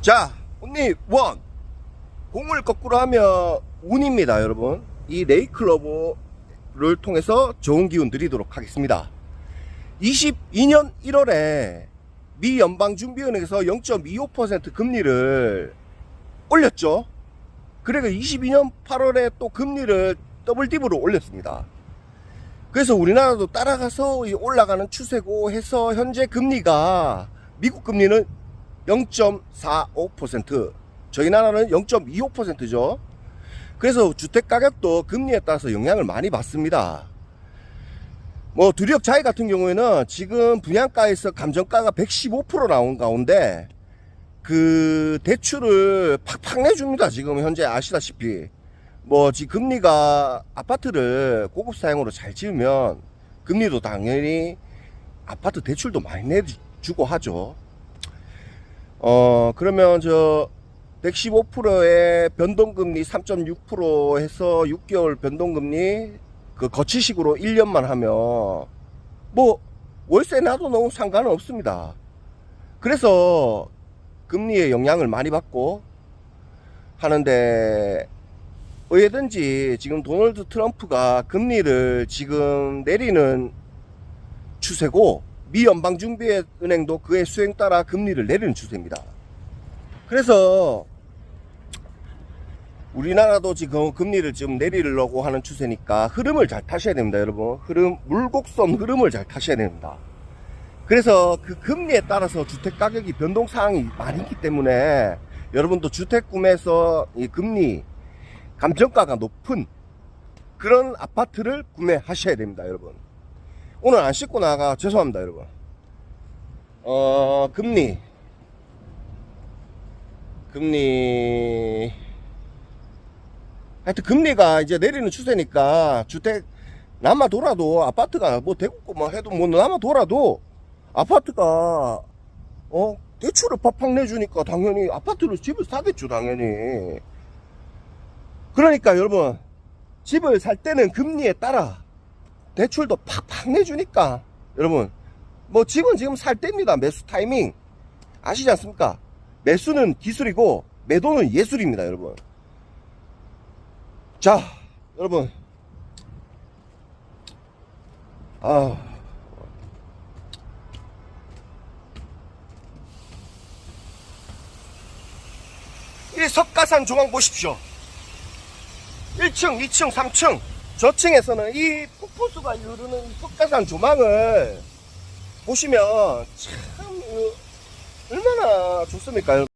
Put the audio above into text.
자, 언니 원. 공을 거꾸로 하면 운입니다, 여러분. 이 레이클러버를 통해서 좋은 기운 드리도록 하겠습니다. 22년 1월에 미 연방준비은행에서 0.25% 금리를 올렸죠. 그리고 22년 8월에 또 금리를 더블 딥으로 올렸습니다. 그래서 우리나라도 따라가서 이 올라가는 추세고 해서 현재 금리가 미국 금리는 0.45% 저희 나라는 0.25%죠. 그래서 주택 가격도 금리에 따라서 영향을 많이 받습니다. 뭐 두력 자이 같은 경우에는 지금 분양가에서 감정가가 115% 나온 가운데 그 대출을 팍팍 내줍니다. 지금 현재 아시다시피 뭐 지금 금리가 아파트를 고급 사용으로 잘 지으면 금리도 당연히 아파트 대출도 많이 내주고 하죠. 어 그러면 저 115%의 변동금리 3.6% 해서 6개월 변동금리 그 거치식으로 1년만 하면 뭐 월세 나도 너무 상관은 없습니다. 그래서 금리의 영향을 많이 받고 하는데 왜든지 지금 도널드 트럼프가 금리를 지금 내리는 추세고 미 연방준비은행도 그의 수행 따라 금리를 내리는 추세입니다. 그래서 우리나라도 지금 금리를 좀 내리려고 하는 추세니까 흐름을 잘 타셔야 됩니다, 여러분. 흐름, 물곡선 흐름을 잘 타셔야 됩니다. 그래서 그 금리에 따라서 주택 가격이 변동 사항이 많이 있기 때문에 여러분도 주택 구매해서 이 금리 감정가가 높은 그런 아파트를 구매하셔야 됩니다, 여러분. 오늘 안 씻고 나가 죄송합니다, 여러분. 어, 금리. 금리. 하여튼 금리가 이제 내리는 추세니까 주택 남아 돌아도 아파트가 뭐 대구 뭐 해도 뭐 남아 돌아도 아파트가 어 대출을 팍팍 내주니까 당연히 아파트를 집을 사겠죠 당연히 그러니까 여러분 집을 살 때는 금리에 따라 대출도 팍팍 내주니까. 여러분 뭐 집은 지금 살 때입니다. 매수 타이밍. 아시지 않습니까? 매수는 기술이고 매도는 예술입니다 여러분. 자 여러분. 아. 이 석가산 조망 보십시오. 1층, 2층, 3층 저층에서는 이 폭포수가 흐르는 이 석가산 조망을 보시면 참 어, 얼마나 좋습니까?